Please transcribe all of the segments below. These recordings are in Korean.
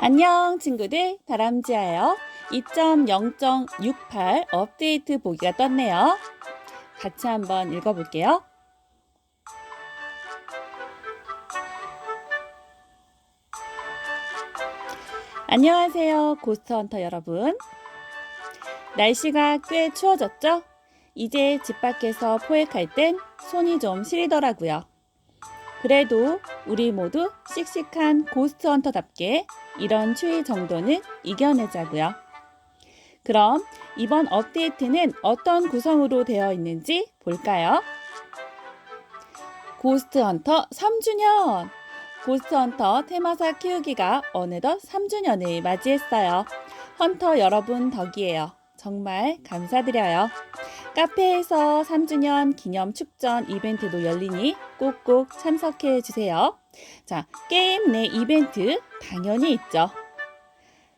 안녕 친구들 다람쥐예요. 2.0.68 업데이트 보기가 떴네요. 같이 한번 읽어볼게요. 안녕하세요 고스트헌터 여러분. 날씨가 꽤 추워졌죠? 이제 집 밖에서 포획할 땐 손이 좀 시리더라고요. 그래도 우리 모두 씩씩한 고스트헌터답게 이런 추위 정도는 이겨내자고요. 그럼 이번 업데이트는 어떤 구성으로 되어 있는지 볼까요? 고스트 헌터 3주년! 고스트 헌터 테마사 키우기가 어느덧 3주년을 맞이했어요. 헌터 여러분 덕이에요. 정말 감사드려요. 카페에서 3주년 기념 축전 이벤트도 열리니 꼭꼭 참석해 주세요. 자, 게임 내 이벤트 당연히 있죠.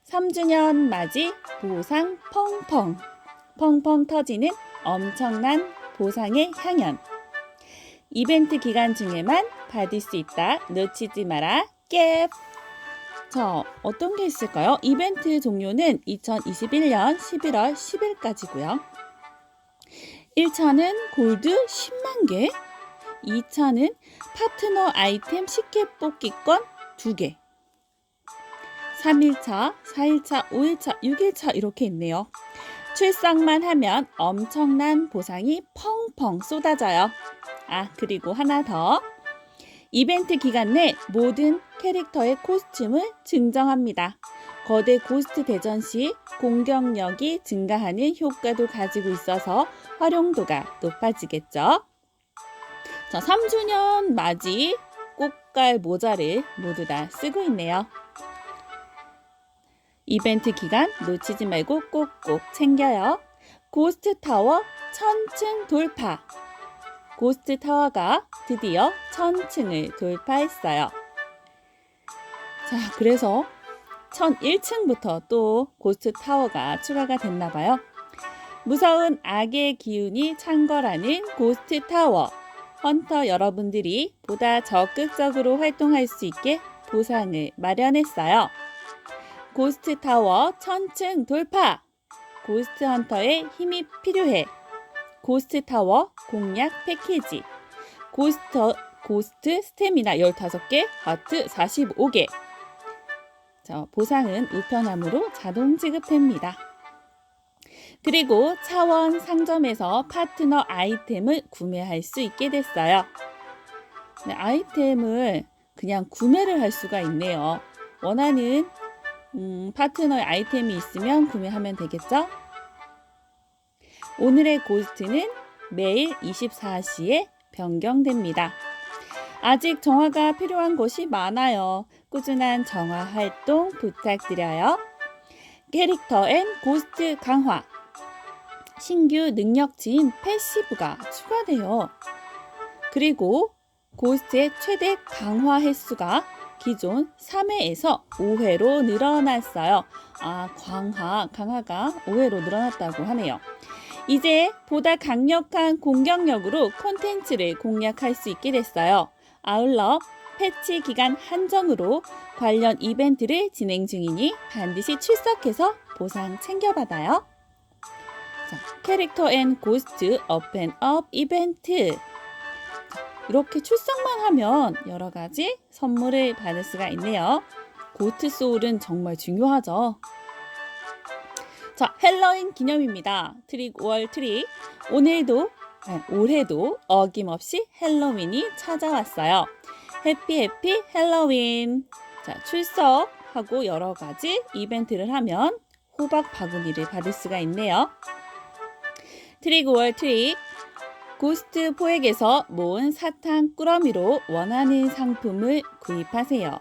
3주년 맞이 보상 펑펑. 펑펑 터지는 엄청난 보상의 향연. 이벤트 기간 중에만 받을 수 있다. 놓치지 마라. 깹! 자, 어떤 게 있을까요? 이벤트 종료는 2021년 11월 10일까지고요. 1차는 골드 10만 개, 2차는 파트너 아이템 쉽게 뽑기권 2개, 3일차, 4일차, 5일차, 6일차 이렇게 있네요. 출석만 하면 엄청난 보상이 펑펑 쏟아져요. 아, 그리고 하나 더. 이벤트 기간 내 모든 캐릭터의 코스튬을 증정합니다. 거대 고스트 대전 시 공격력이 증가하는 효과도 가지고 있어서 활용도가 높아지겠죠. 자, 3주년 맞이 꽃갈 모자를 모두 다 쓰고 있네요. 이벤트 기간 놓치지 말고 꼭꼭 챙겨요. 고스트 타워 1000층 돌파. 고스트 타워가 드디어 1000층을 돌파했어요. 자, 그래서 1001층부터 또 고스트 타워가 추가가 됐나 봐요. 무서운 악의 기운이 창궐하는 고스트 타워. 헌터 여러분들이 보다 적극적으로 활동할 수 있게 보상을 마련했어요. 고스트 타워 1000층 돌파! 고스트 헌터의 힘이 필요해. 고스트 타워 공략 패키지. 고스트, 고스트 스태미나 15개, 하트 45개. 자, 보상은 우편함으로 자동 지급됩니다. 그리고 차원 상점에서 파트너 아이템을 구매할 수 있게 됐어요. 네, 아이템을 그냥 구매를 할 수가 있네요. 원하는 음, 파트너의 아이템이 있으면 구매하면 되겠죠? 오늘의 고스트는 매일 24시에 변경됩니다. 아직 정화가 필요한 곳이 많아요. 꾸준한 정화 활동 부탁드려요. 캐릭터 앤 고스트 강화. 신규 능력치인 패시브가 추가돼요. 그리고 고스트의 최대 강화 횟수가 기존 3회에서 5회로 늘어났어요. 아, 강화, 강화가 5회로 늘어났다고 하네요. 이제 보다 강력한 공격력으로 콘텐츠를 공략할 수 있게 됐어요. 아울러 패치 기간 한정으로 관련 이벤트를 진행 중이니 반드시 출석해서 보상 챙겨받아요. 자, 캐릭터 앤 고스트 업앤업 이벤트. 이렇게 출석만 하면 여러 가지 선물을 받을 수가 있네요. 고스트 소울은 정말 중요하죠. 자, 헬로윈 기념입니다. 트릭 5월 트릭. 오늘도, 아, 올해도 어김없이 헬로윈이 찾아왔어요. 해피 해피 헬로윈. 자, 출석하고 여러 가지 이벤트를 하면 호박 바구니를 받을 수가 있네요. 트릭 5월 트릭. 고스트 포획에서 모은 사탕 꾸러미로 원하는 상품을 구입하세요.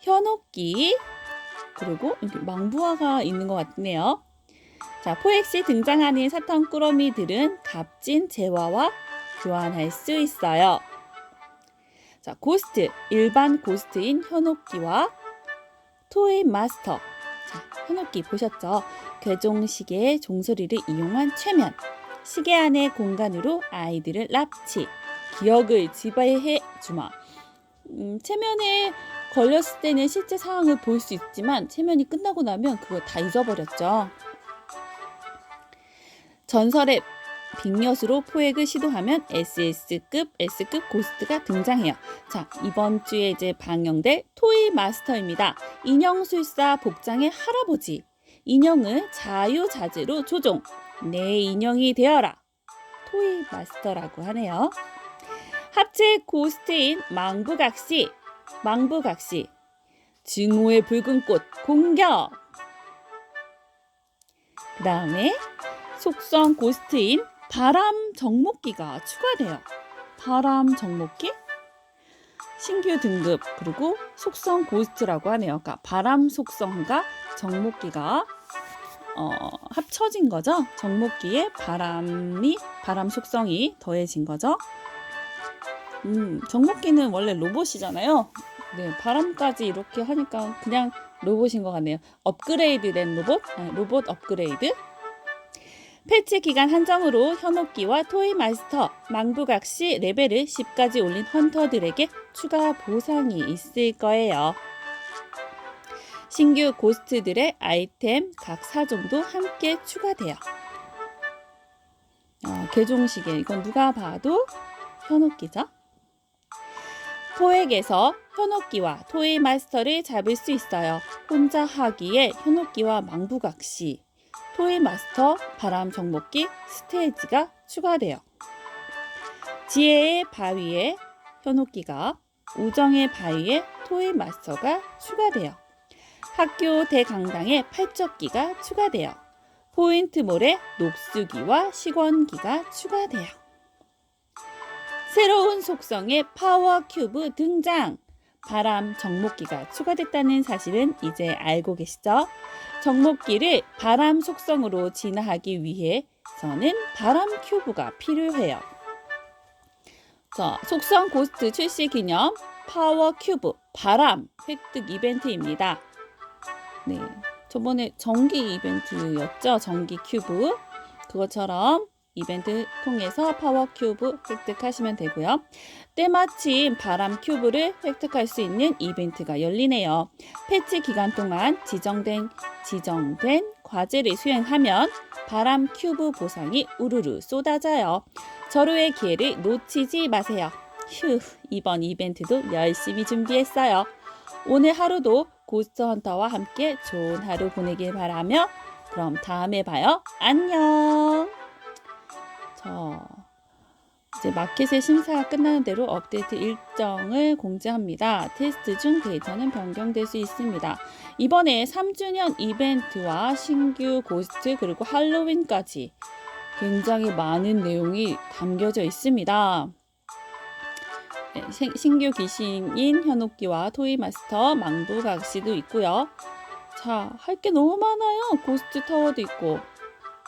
현옥기 그리고 이렇게 망부화가 있는 것 같네요. 자, 포획 시 등장하는 사탕 꾸러미들은 값진 재화와 교환할 수 있어요. 자, 고스트 일반 고스트인 현옥기와 토이 마스터. 자, 현옥기 보셨죠? 괴종시계의 종소리를 이용한 최면. 시계 안의 공간으로 아이들을 납치, 기억을 지배해 주마. 음, 체면에 걸렸을 때는 실제 상황을 볼 수 있지만 체면이 끝나고 나면 그거 다 잊어버렸죠. 전설의 빅엿으로 포획을 시도하면 SS급, S급 고스트가 등장해요. 자, 이번 주에 이제 방영될 토이 마스터입니다. 인형술사 복장의 할아버지. 인형을 자유자재로 조종. 내 인형이 되어라. 토이 마스터라고 하네요. 합체 고스트인 망부각시. 망부각시. 증오의 붉은 꽃 공격. 그 다음에 속성 고스트인 바람 정목기가 추가돼요. 바람 정목기? 신규 등급 그리고 속성 고스트라고 하네요. 그러니까 바람 속성과 정목기가 어, 합쳐진 거죠. 정목기에 바람이 바람 속성이 더해진 거죠. 음, 정목기는 원래 로봇이잖아요. 네, 바람까지 이렇게 하니까 그냥 로봇인 것 같네요. 업그레이드된 로봇? 아, 로봇 업그레이드? 패치 기간 한정으로 현혹기와 토이 마스터, 망부각시 레벨을 10까지 올린 헌터들에게 추가 보상이 있을 거예요. 신규 고스트들의 아이템 각 사종도 함께 추가돼요. 어, 개종시계 이건 누가 봐도 현혹기죠. 토액에서 현혹기와 토이 마스터를 잡을 수 있어요. 혼자 하기에 현혹기와 망부각시, 토이 마스터, 바람 정목기, 스테이지가 추가돼요. 지혜의 바위에 현혹기가, 우정의 바위에 토이 마스터가 추가돼요. 학교 대강당에 팔적기가 추가돼요. 포인트몰에 녹수기와 식원기가 추가돼요. 새로운 속성의 파워 큐브 등장! 바람 정목기가 추가됐다는 사실은 이제 알고 계시죠? 정목기를 바람 속성으로 진화하기 위해서는 바람 큐브가 필요해요. 자, 속성 고스트 출시 기념 파워 큐브 바람 획득 이벤트입니다. 네. 저번에 전기 이벤트였죠. 전기 큐브. 그것처럼 이벤트 통해서 파워 큐브 획득하시면 되고요. 때마침 바람 큐브를 획득할 수 있는 이벤트가 열리네요. 패치 기간 동안 지정된 지정된 과제를 수행하면 바람 큐브 보상이 우르르 쏟아져요. 절호의 기회를 놓치지 마세요. 휴, 이번 이벤트도 열심히 준비했어요. 오늘 하루도 고스트 헌터와 함께 좋은 하루 보내길 바라며 그럼 다음에 봐요. 안녕. 자, 이제 마켓의 심사가 끝나는 대로 업데이트 일정을 공지합니다. 테스트 중 데이터는 변경될 수 있습니다. 이번에 3주년 이벤트와 신규 고스트 그리고 할로윈까지 굉장히 많은 내용이 담겨져 있습니다. 네, 신- 신규 귀신인 현옥기와 토이마스터 망부각시도 있고요. 자, 할 게 너무 많아요. 고스트 타워도 있고.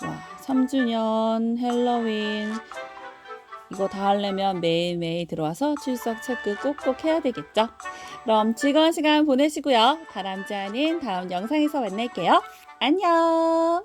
와, 3주년, 헬로윈. 이거 다 하려면 매일매일 들어와서 출석 체크 꼭꼭 해야 되겠죠? 그럼 즐거운 시간 보내시고요. 다람쥐하는 다음 영상에서 만날게요. 안녕!